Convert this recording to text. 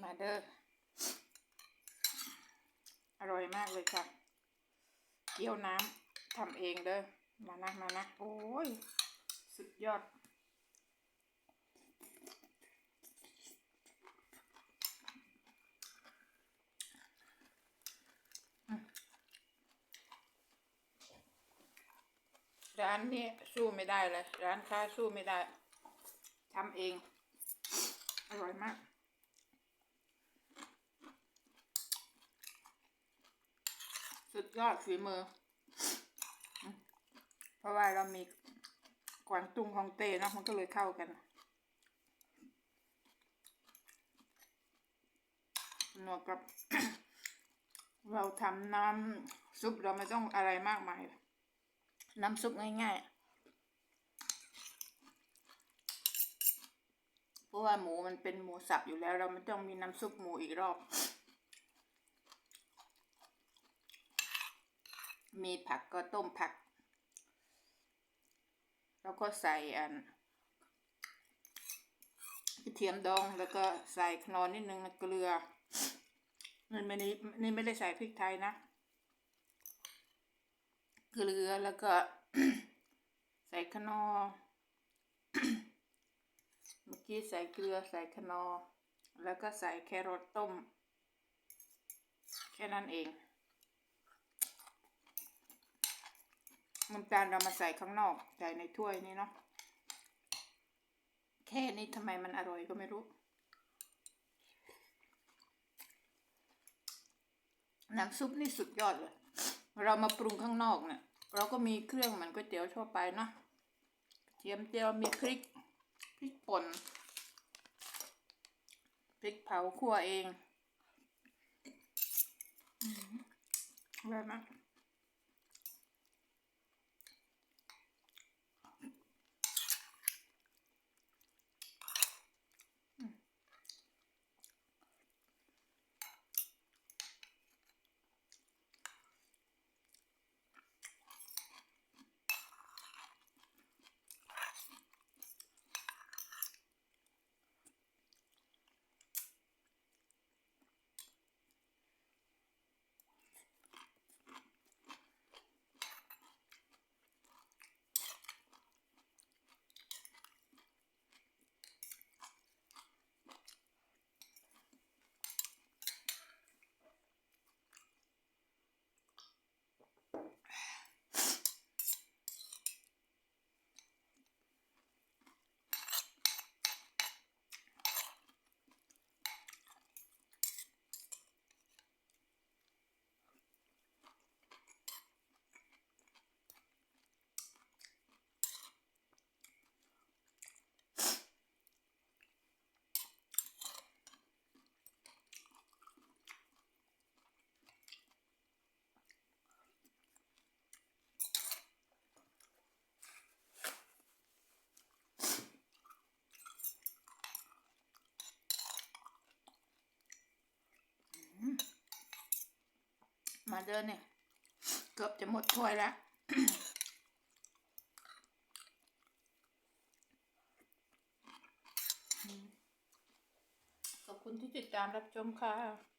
มาเด้ออร่อยมากเลยค่ะ เกี๊ยวน้ำทำเองเด้อมานะมานะโอ้ย สุดยอด ร้านนี้สู้ไม่ได้เลย ร้านค้าสู้ไม่ได้ทำเอง อร่อยมาก สุด ยอดฝีมือ เพราะว่าเรามีกวางตุ้งของเตเนะมันก็เลยเข้ากันนวกกับ เราทำน้ำซุปเราไม่ต้องอะไรมากมาย น้ำซุปง่ายๆ เพราะว่าหมูมันเป็นหมูสับอยู่แล้ว เราไม่ต้องมีน้ำซุปหมูอีกรอบ มีผักก็ต้มผัก แล้วก็ใส่อันกระเทียมดองแล้วก็ใส่ขนอนนิดนึงนะเกลือนี่ไม่ได้นี่ไม่ได้ใส่พริกไทยนะ เกลือแล้วก็ ใส่ขนอเมื่อกี้ใส่เกลือใส่ขนอแล้วก็ใส่แครอทต้ม แค่นั้นเอง น้ำตาลเรามาใส่ข้างนอกใส่ในถ้วยนี้เนาะแค่นี้ทำไมมันอร่อยก็ไม่รู้ น้ำซุปนี่สุดยอดเลย เรามาปรุงข้างนอกเนี่ยเราก็มีเครื่องเหมือนก๋วยเตี๋ยวทั่วไปเนาะเทียมเจียวมีพริกพริกป่นพริกเผาคั่วเองอร่อยมาก มาเดินเนี่ย เกือบจะหมดถ้วยแล้วขอบคุณที่ติดตามรับชมค่ะ